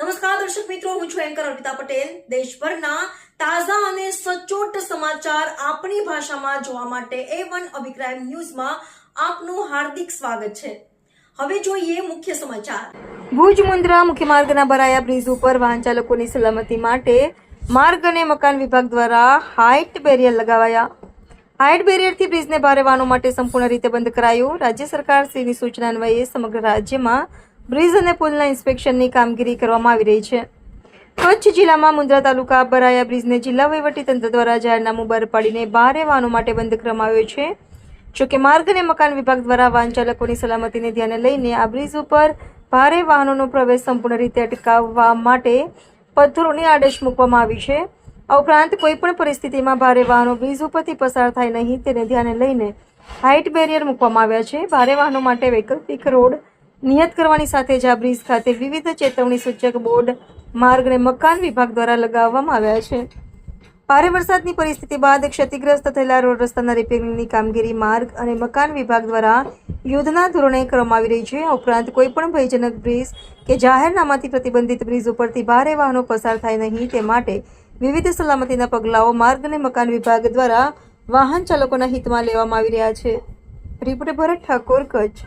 નમસ્કાર, દર્શક મિત્રો, હું છું એન્કર અર્પિતા પટેલ. દેશભરના તાજા અને સચોટ સમાચાર આપણી ભાષામાં જોવા માટે એ વન અભિપ્રાય ન્યૂઝમાં આપનું હાર્દિક સ્વાગત છે. હવે જોઈએ મુખ્ય સમાચાર. ભુજ મુન્દ્રા મુખ્ય ભરાયા બ્રિજ ઉપર વાહન ચાલકોની સલામતી માટે માર્ગ અને મકાન વિભાગ દ્વારા હાઇટ બેરિયર લગાવાયા. હાઇટ બેરિયરથી બ્રિજને ભારે વાહનો માટે સંપૂર્ણ રીતે બંધ કરાયું. રાજ્ય સરકાર શ્રીની સૂચના અન્વયે સમગ્ર રાજ્યમાં બ્રિજ અને પુલના ઇન્સ્પેક્શનની કામગીરી કરવામાં આવી રહી છે. કચ્છ જિલ્લામાં મુન્દ્રા તાલુકા બરાયા બ્રિજને જિલ્લા વહીવટીતંત્ર દ્વારા જાહેરનામું બહાર પાડીને ભારે વાહનો માટે બંધ કરવામાં આવ્યો છે. જોકે માર્ગ અને મકાન વિભાગ દ્વારા વાહન ચાલકોની સલામતીને ધ્યાને લઈને આ બ્રિજ ઉપર ભારે વાહનોનો પ્રવેશ સંપૂર્ણ રીતે અટકાવવા માટે પથ્થરોની આડશ મૂકવામાં આવી છે. આ ઉપરાંત કોઈપણ પરિસ્થિતિમાં ભારે વાહનો બ્રિજ ઉપરથી પસાર થાય નહીં તેને ધ્યાને લઈને હાઇટ બેરિયર મૂકવામાં આવ્યા છે. ભારે વાહનો માટે વૈકલ્પિક રોડ નિયત કરવાની સાથે જ આ બ્રિજ ખાતે વિવિધ ચેતવણી સૂચક બોર્ડ, માર્ગ અને મકાન વિભાગ દ્વારા લગાવવામાં આવ્યા છે. ભારે વરસાદની પરિસ્થિતિ બાદ ક્ષતિગ્રસ્ત થયેલા રોડ રસ્તાના રિપેરિંગની કામગીરી માર્ગ અને મકાન વિભાગ દ્વારા યુદ્ધના ધોરણે કરવામાં આવી રહી છે. આ ઉપરાંત કોઈપણ ભયજનક બ્રિજ કે જાહેરનામાથી પ્રતિબંધિત બ્રિજ ઉપરથી ભારે વાહનો પસાર થાય નહીં તે માટે વિવિધ સલામતીના પગલાઓ માર્ગ અને મકાન વિભાગ દ્વારા વાહન ચાલકોના હિતમાં લેવામાં આવી રહ્યા છે. રિપોર્ટર ભરત ઠાકોર, કચ્છ.